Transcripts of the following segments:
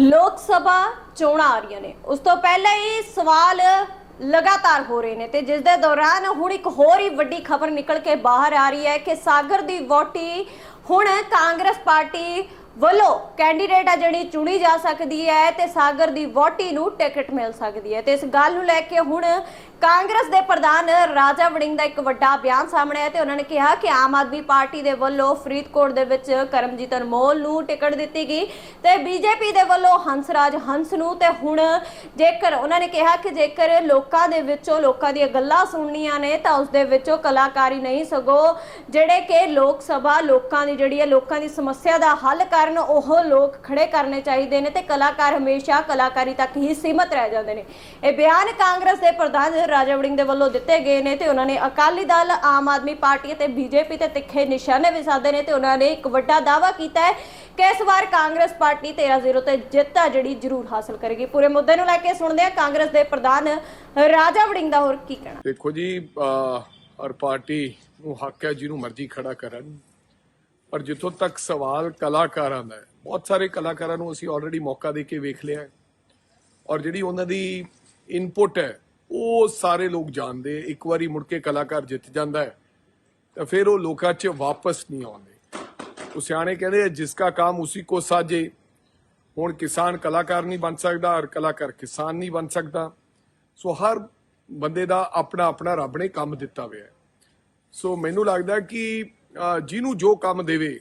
ਲੋਕ ਸਭਾ ਚੋਣਾਂ ਆ ਰਹੀਆਂ ਨੇ। ਉਸ ਤੋਂ ਪਹਿਲਾਂ ਹੀ ਸਵਾਲ ਲਗਾਤਾਰ ਹੋ ਰਹੇ ਨੇ ਤੇ ਜਿਸ ਦੇ ਦੌਰਾਨ ਹੁਣ ਇੱਕ ਹੋਰ ਹੀ ਵੱਡੀ ਖਬਰ ਨਿਕਲ ਕੇ ਬਾਹਰ ਆ ਰਹੀ ਹੈ ਕਿ ਸਾਗਰ ਦੀ ਵੋਟੀ ਹੁਣ ਕਾਂਗਰਸ ਪਾਰਟੀ ਵੱਲੋਂ ਕੈਂਡੀਡੇਟ ਆ ਜਿਹੜੀ ਚੁਣੀ ਜਾ ਸਕਦੀ ਹੈ ਤੇ ਸਾਗਰ ਦੀ ਵੋਟੀ ਨੂੰ ਟਿਕਟ ਮਿਲ ਸਕਦੀ ਹੈ। ਤੇ ਇਸ ਗੱਲ ਨੂੰ ਲੈ ਕੇ ਹੁਣ ਕਾਂਗਰਸ ਦੇ ਪ੍ਰਧਾਨ ਰਾਜਾ ਵੜਿੰਗ ਦਾ ਇੱਕ ਵੱਡਾ ਬਿਆਨ ਸਾਹਮਣੇ ਆਇਆ ਤੇ ਉਹਨਾਂ ਨੇ ਕਿਹਾ ਕਿ ਆਮ ਆਦਮੀ ਪਾਰਟੀ ਦੇ ਵੱਲੋਂ ਫਰੀਦਕੋਟ ਦੇ ਵਿੱਚ ਕਰਮਜੀਤ ਅਨਮੋਲ ਨੂੰ ਟਿਕਟ ਦਿੱਤੀ ਗਈ ਤੇ ਬੀਜੇਪੀ ਦੇ ਵੱਲੋਂ ਹੰਸਰਾਜ ਹੰਸ ਨੂੰ ਤੇ ਹੁਣ ਜੇਕਰ ਉਹਨਾਂ ਨੇ ਕਿਹਾ ਕਿ ਜੇਕਰ ਲੋਕਾਂ ਦੇ ਵਿੱਚੋਂ ਲੋਕਾਂ ਦੀਆਂ ਗੱਲਾਂ ਸੁਣਨੀਆਂ ਨੇ ਤਾਂ ਉਸ ਦੇ ਵਿੱਚੋਂ ਕਲਾਕਾਰੀ ਨਹੀਂ ਸਗੋ ਜਿਹੜੇ ਕਿ ਲੋਕ ਸਭਾ ਲੋਕਾਂ ਦੀ ਜਿਹੜੀ ਹੈ ਲੋਕਾਂ ਦੀ ਸਮੱਸਿਆ ਦਾ ਹੱਲ ਕਰਨ ਉਹ ਲੋਕ ਖੜੇ ਕਰਨੇ ਚਾਹੀਦੇ ਨੇ ਤੇ ਕਲਾਕਾਰ ਹਮੇਸ਼ਾ ਕਲਾਕਾਰੀ ਤੱਕ ਹੀ ਸੀਮਤ ਰਹਿ ਜਾਂਦੇ ਨੇ। ਇਹ ਬਿਆਨ ਕਾਂਗਰਸ ਦੇ ਪ੍ਰਧਾਨ ਰਾਜਾ ਵੜਿੰਗ ਦੇ ਵੱਲੋਂ ਦਿੱਤੇ ਗਏ ਨੇ ਤੇ ਉਹਨਾਂ ਨੇ ਅਕਾਲੀ ਦਲ, ਆਮ ਆਦਮੀ ਪਾਰਟੀ ਅਤੇ ਬੀਜੇਪੀ ਤੇ ਤਿੱਖੇ ਨਿਸ਼ਾਨੇ ਵੀ ਸਾਧੇ ਨੇ ਤੇ ਉਹਨਾਂ ਨੇ ਇੱਕ ਵੱਡਾ ਦਾਅਵਾ ਕੀਤਾ ਹੈ ਕਿ ਇਸ ਵਾਰ ਕਾਂਗਰਸ ਪਾਰਟੀ 13-0 ਤੇ ਜਿੱਤ ਆ ਜਿਹੜੀ ਜ਼ਰੂਰ ਹਾਸਲ ਕਰੇਗੀ। ਪੂਰੇ ਮੁੱਦੇ ਨੂੰ ਲੈ ਕੇ ਸੁਣਦੇ ਹਾਂ ਕਾਂਗਰਸ ਦੇ ਪ੍ਰਧਾਨ ਰਾਜਾ ਵੜਿੰਗ ਦਾ ਹੋਰ ਕੀ ਕਹਿਣਾ। ਦੇਖੋ ਜੀ ਹਰ ਪਾਰਟੀ ਨੂੰ ਹੱਕ ਹੈ ਜਿਹਨੂੰ ਮਰਜ਼ੀ ਖੜਾ ਕਰਨ, ਪਰ ਜਿੱਥੋਂ ਤੱਕ ਸਵਾਲ ਕਲਾਕਾਰਾਂ ਦਾ ਹੈ, ਬਹੁਤ ਸਾਰੇ ਕਲਾਕਾਰਾਂ ਨੂੰ ਅਸੀਂ ਆਲਰੇਡੀ ਮੌਕਾ ਦੇ ਕੇ ਵੇਖ ਲਿਆ ਹੈ ਔਰ ਜਿਹੜੀ ਉਹਨਾਂ ਦੀ ਇਨਪੁਟ ਹੈ ਉਹ ਸਾਰੇ ਲੋਕ ਜਾਣਦੇ ਇੱਕ ਵਾਰੀ ਮੁੜ ਕੇ ਕਲਾਕਾਰ ਜਿੱਤ ਜਾਂਦਾ ਹੈ ਤਾਂ ਫਿਰ ਉਹ ਲੋਕਾਂ 'ਚ ਵਾਪਸ ਨਹੀਂ ਆਉਂਦੇ। ਉਹ ਸਿਆਣੇ ਕਹਿੰਦੇ ਆ, ਜਿਸ ਦਾ ਕੰਮ ਉਸੇ ਕੋ ਸਾਜੇ। ਹੁਣ ਕਿਸਾਨ ਕਲਾਕਾਰ ਨਹੀਂ ਬਣ ਸਕਦਾ ਔਰ ਕਲਾਕਾਰ ਕਿਸਾਨ ਨਹੀਂ ਬਣ ਸਕਦਾ। ਸੋ ਹਰ ਬੰਦੇ ਦਾ ਆਪਣਾ ਆਪਣਾ ਰੱਬ ਨੇ ਕੰਮ ਦਿੱਤਾ ਹੋਇਆ ਸੋ ਮੈਨੂੰ ਲੱਗਦਾ ਕਿ ਜਿਹਨੂੰ ਜੋ ਕੰਮ ਦੇਵੇ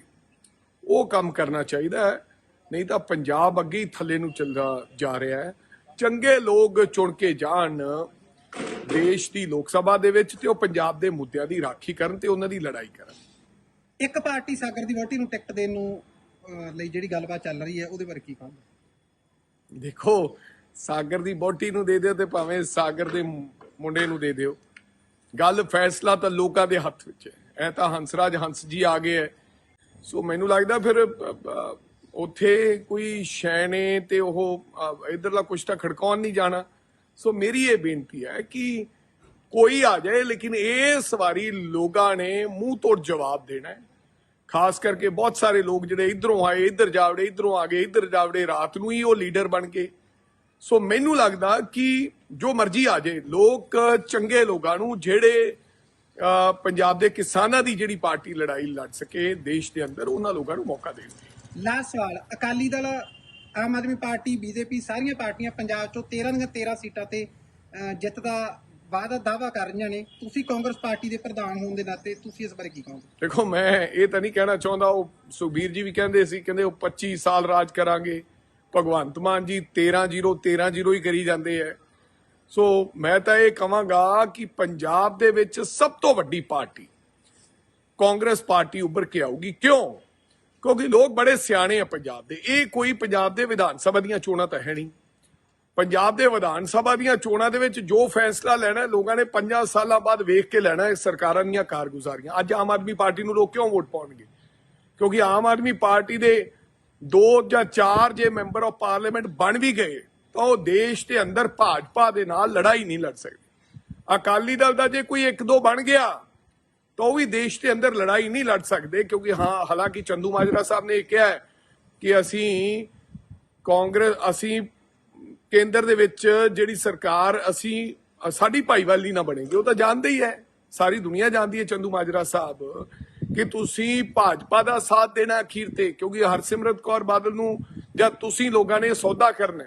ਉਹ ਕੰਮ ਕਰਨਾ ਚਾਹੀਦਾ ਹੈ। ਨਹੀਂ ਤਾਂ ਪੰਜਾਬ ਅੱਗੇ ਹੀ ਥੱਲੇ ਨੂੰ ਚੱਲਦਾ ਜਾ ਰਿਹਾ ਹੈ। ਚੰਗੇ ਲੋਕ ਚੁਣ ਕੇ ਜਾਣ ਦੇਸ਼ ਦੀ ਲੋਕ ਸਭਾ ਦੇ ਵਿੱਚ ਤੇ ਉਹ ਪੰਜਾਬ ਦੇ ਮੁੱਦਿਆਂ ਦੀ ਰਾਖੀ ਕਰਨ ਤੇ ਉਹਨਾਂ ਦੀ ਲੜਾਈ ਕਰਨ। ਇੱਕ ਪਾਰਟੀ ਸਾਗਰ ਦੀ ਵੋਟੀ ਨੂੰ ਟਿਕਟ ਦੇਣ ਨੂੰ ਲਈ ਜਿਹੜੀ ਗੱਲਬਾਤ ਚੱਲ ਰਹੀ ਹੈ ਉਹਦੇ ਬਾਰੇ ਕੀ ਕਹੋਗੇ? ਦੇਖੋ ਸਾਗਰ ਦੀ ਬੋਟੀ ਨੂੰ ਦੇ ਦਿਓ ਤੇ ਭਾਵੇਂ ਸਾਗਰ ਦੇ ਮੁੰਡੇ ਨੂੰ ਦੇ ਦਿਓ। ਗੱਲ ਫੈਸਲਾ ਤਾਂ ਲੋਕਾਂ ਦੇ ਹੱਥ ਵਿੱਚ ਹੈ। ਐ ਤਾਂ ਹੰਸਰਾਜ ਹੰਸ ਜੀ ਆ ਗਏ ਹੈ। ਸੋ ਮੈਨੂੰ ਲੱਗਦਾ ਫਿਰ ਉੱਥੇ ਕੋਈ ਸ਼ੈਣੇ ਨੇ ਤੇ ਉਹ ਅ, ਇੱਧਰਲਾ ਕੁਛ ਤਾਂ ਖੜਕਾਉਣ ਨਹੀਂ ਜਾਣਾ। ਸੋ ਮੇਰੀ ਇਹ ਬੇਨਤੀ ਹੈ ਕਿ ਕੋਈ ਆ ਜਾਏ ਲੇਕਿਨ ਇਸ ਵਾਰੀ ਲੋਕਾਂ ਨੇ ਮੂੰਹ ਤੋੜ ਜਵਾਬ ਦੇਣਾ ਹੈ। ਖਾਸ ਕਰਕੇ ਬਹੁਤ ਸਾਰੇ ਲੋਕ ਜਿਹੜੇ ਇਧਰੋਂ ਆਏ ਇਧਰ ਜਾਵੜੇ ਇਧਰੋਂ ਆ ਗਏ ਇਧਰ ਜਾਵੜੇ ਰਾਤ ਨੂੰ ਹੀ ਉਹ ਲੀਡਰ ਬਣ ਗਏ ਸੋ ਮੈਨੂੰ ਲੱਗਦਾ ਕਿ ਜੋ ਮਰਜ਼ੀ ਆ ਜਾਏ ਲੋਕ ਚੰਗੇ ਲੋਕਾਂ ਨੂੰ ਜਿਹੜੇ ਪੰਜਾਬ ਦੇ ਕਿਸਾਨਾਂ ਦੀ ਜਿਹੜੀ ਪਾਰਟੀ ਲੜਾਈ ਲੜ ਸਕੇ ਦੇਸ਼ ਦੇ ਅੰਦਰ ਉਹਨਾਂ ਲੋਕਾਂ ਨੂੰ ਮੌਕਾ ਦੇਣਗੇ ਲਾਸਟ ਸਵਾਲ ਅਕਾਲੀ ਦਲ ਆਮ ਆਦਮੀ ਪਾਰਟੀ ਬੀਜੇਪੀ ਸਾਰੀਆਂ ਪਾਰਟੀਆਂ ਪੰਜਾਬ ਚੋਂ 13 ਦੀਆਂ 13 ਸੀਟਾਂ ਤੇ ਅਹ, ਜਿੱਤ ਦਾ ਵਾਅਦਾ ਦਾਵਾ ਕਰ ਰਹੀਆਂ ਨੇ। ਤੁਸੀਂ ਕਾਂਗਰਸ ਪਾਰਟੀ ਦੇ ਪ੍ਰਧਾਨ ਹੋਣ ਦੇ ਨਾਤੇ ਤੁਸੀਂ ਇਸ ਬਾਰੇ ਕੀ ਕਹੋਗੇ? ਦੇਖੋ ਮੈਂ ਇਹ ਤਾਂ ਨਹੀਂ ਕਹਿਣਾ ਚਾਹੁੰਦਾ ਉਹ ਸੁਖਬੀਰ ਜੀ ਵੀ ਕਹਿੰਦੇ ਸੀ ਕਹਿੰਦੇ ਉਹ 25 ਸਾਲ ਰਾਜ ਕਰਾਂਗੇ। ਭਗਵੰਤ ਮਾਨ ਜੀ 13 0 13 0 ਹੀ ਕਰੀ ਜਾਂਦੇ ਐ। ਸੋ ਮੈਂ ਤਾਂ ਇਹ ਕਹਾਂਗਾ ਕਿ ਪੰਜਾਬ ਦੇ ਵਿੱਚ ਸਭ ਤੋਂ ਵੱਡੀ ਪਾਰਟੀ ਕਾਂਗਰਸ ਪਾਰਟੀ ਉੱਭਰ ਕੇ ਆਊਗੀ। ਕਿਉਂ? ਕਿਉਂਕਿ ਲੋਕ ਬੜੇ ਸਿਆਣੇ ਆ ਪੰਜਾਬ ਦੇ। ਇਹ ਕੋਈ ਪੰਜਾਬ ਦੇ ਵਿਧਾਨ ਸਭਾ ਦੀਆਂ ਚੋਣਾਂ ਤਾਂ ਹੈ ਨਹੀਂ। ਪੰਜਾਬ ਦੇ ਵਿਧਾਨ ਸਭਾ ਦੀਆਂ ਚੋਣਾਂ ਦੇ ਵਿੱਚ ਜੋ ਫੈਸਲਾ ਲੈਣਾ ਲੋਕਾਂ ਨੇ 5 ਸਾਲਾਂ ਬਾਅਦ ਵੇਖ ਕੇ ਲੈਣਾ ਹੈ, ਸਰਕਾਰਾਂ ਦੀਆਂ ਕਾਰਗੁਜ਼ਾਰੀਆਂ। ਅੱਜ ਆਮ ਆਦਮੀ ਪਾਰਟੀ ਨੂੰ ਲੋਕ ਕਿਉਂ ਵੋਟ ਪਾਉਣਗੇ? ਕਿਉਂਕਿ ਆਮ ਆਦਮੀ ਪਾਰਟੀ ਦੇ ਦੋ ਜਾਂ ਚਾਰ ਜੇ ਮੈਂਬਰ ਆਫ ਪਾਰਲੀਮੈਂਟ ਬਣ ਵੀ ਗਏ, ਤਾਂ ਉਹ ਦੇਸ਼ ਦੇ ਅੰਦਰ ਭਾਜਪਾ ਦੇ ਨਾਲ ਲੜਾਈ ਨਹੀਂ ਲੜ ਸਕਦੇ। ਅਕਾਲੀ ਦਲ ਦਾ ਜੇ ਕੋਈ ਇੱਕ ਦੋ ਬਣ ਗਿਆ ਤਾਂ ਉਹ ਵੀ ਦੇਸ਼ ਦੇ ਅੰਦਰ ਲੜਾਈ ਨਹੀਂ ਲੜ ਸਕਦੇ ਕਿਉਂਕਿ ਹਾਂ ਹਾਲਾਂਕਿ ਚੰਦੂ ਮਾਜਰਾ ਸਾਹਿਬ ਨੇ ਇਹ ਕਿਹਾ ਹੈ ਕਿ ਅਸੀਂ ਕਾਂਗਰਸ ਅਸੀਂ ਕੇਂਦਰ ਦੇ ਵਿੱਚ ਜਿਹੜੀ ਸਰਕਾਰ ਅਸੀਂ ਸਾਡੀ ਭਾਈਵਾਲੀ ਨਾ ਬਣੇਗੀ ਉਹ ਤਾਂ ਜਾਣਦੇ ਹੀ ਹੈ ਸਾਰੀ ਦੁਨੀਆ ਜਾਣਦੀ ਹੈ ਚੰਦੂ ਮਾਜਰਾ ਸਾਹਿਬ ਕਿ ਤੁਸੀਂ ਭਾਜਪਾ ਦਾ ਸਾਥ ਦੇਣਾ ਅਖੀਰ ਤੇ ਕਿਉਂਕਿ ਹਰਸਿਮਰਤ ਕੌਰ ਬਾਦਲ ਨੂੰ ਜਾਂ ਤੁਸੀਂ ਲੋਕਾਂ ਨੇ ਸੌਦਾ ਕਰਨਾ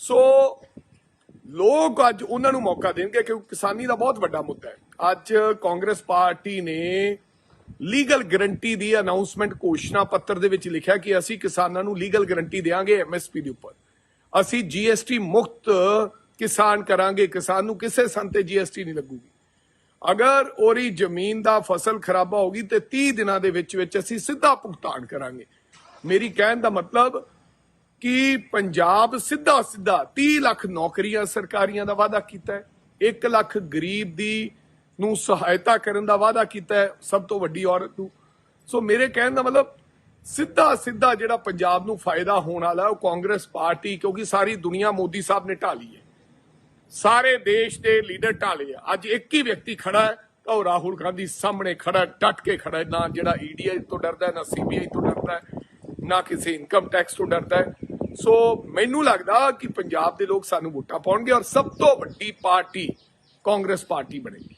ਸੋ ਲੋਕ ਅੱਜ ਉਹਨਾਂ ਨੂੰ ਮੌਕਾ ਦੇਣਗੇ ਕਿਉਂਕਿ ਕਿਸਾਨੀ ਦਾ ਬਹੁਤ ਵੱਡਾ ਮੁੱਦਾ ਹੈ ਅੱਜ ਕਾਂਗਰਸ ਪਾਰਟੀ ਨੇ ਲੀਗਲ ਗਰੰਟੀ ਦੀ ਅਨਾਉਂਸਮੈਂਟ ਘੋਸ਼ਣਾ ਪੱਤਰ ਦੇ ਵਿੱਚ ਲਿਖਿਆ ਕਿ ਅਸੀਂ ਕਿਸਾਨਾਂ ਨੂੰ ਲੀਗਲ ਗਰੰਟੀ ਦੇਵਾਂਗੇ ਐਮਐਸਪੀ ਦੇ ਉੱਪਰ। ਅਸੀਂ ਜੀਐਸਟੀ ਮੁਕਤ ਕਿਸਾਨ ਕਰਾਂਗੇ, ਕਿਸਾਨ ਨੂੰ ਕਿਸੇ ਸੰਤ ਤੇ ਜੀਐਸਟੀ ਨਹੀਂ ਲੱਗੂਗੀ। ਅਗਰ ਉਹਦੀ ਜ਼ਮੀਨ ਦਾ ਫਸਲ ਖਰਾਬਾ ਹੋਗੀ ਤੇ 30 ਦਿਨਾਂ ਦੇ ਵਿੱਚ ਵਿੱਚ ਅਸੀਂ ਸਿੱਧਾ ਭੁਗਤਾਨ ਕਰਾਂਗੇ। ਮੇਰੀ ਕਹਿਣ ਦਾ ਮਤਲਬ ਕਿ ਪੰਜਾਬ ਸਿੱਧਾ ਸਿੱਧਾ 30 ਲੱਖ ਨੌਕਰੀਆਂ ਸਰਕਾਰੀਆਂ ਦਾ ਵਾਅਦਾ ਕੀਤਾ ਹੈ। 1 ਲੱਖ ਗਰੀਬ ਦੀ ਨੂੰ ਸਹਾਇਤਾ ਕਰਨ ਦਾ ਵਾਅਦਾ ਕੀਤਾ ਹੈ ਸਭ ਤੋਂ ਵੱਡੀ ਔਰਤ ਨੂੰ। ਸੋ ਮੇਰੇ ਕਹਿਣ ਦਾ ਮਤਲਬ ਸਿੱਧਾ ਸਿੱਧਾ ਜਿਹੜਾ ਪੰਜਾਬ ਨੂੰ ਫਾਇਦਾ ਹੋਣ ਵਾਲਾ ਉਹ ਕਾਂਗਰਸ ਪਾਰਟੀ ਕਿਉਂਕਿ ਸਾਰੀ ਦੁਨੀਆ ਮੋਦੀ ਸਾਹਿਬ ਨੇ ਢਾਲੀ ਹੈ। ਸਾਰੇ ਦੇਸ਼ ਦੇ ਲੀਡਰ ਢਾਲੇ ਆ। ਅੱਜ ਇੱਕ ਹੀ ਵਿਅਕਤੀ ਖੜਾ ਹੈ ਤਾਂ ਉਹ ਰਾਹੁਲ ਗਾਂਧੀ ਸਾਹਮਣੇ ਖੜਾ ਹੈ, ਡਟ ਕੇ ਖੜਾ ਨਾ ਜਿਹੜਾ ਈਡੀਆਈ ਤੋਂ ਡਰਦਾ ਹੈ ਨਾ ਸੀਬੀਆਈ ਤੋਂ ਡਰਦਾ ਨਾ ਕਿਸੇ ਇਨਕਮ ਟੈਕਸ ਤੋਂ ਡਰਦਾ ਸੋ ਮੈਨੂੰ ਲੱਗਦਾ ਕਿ ਪੰਜਾਬ ਦੇ ਲੋਕ ਸਾਨੂੰ ਵੋਟਾਂ ਪਾਉਣਗੇ ਔਰ ਸਭ ਤੋਂ ਵੱਡੀ ਪਾਰਟੀ ਕਾਂਗਰਸ ਪਾਰਟੀ ਬਣੇਗੀ।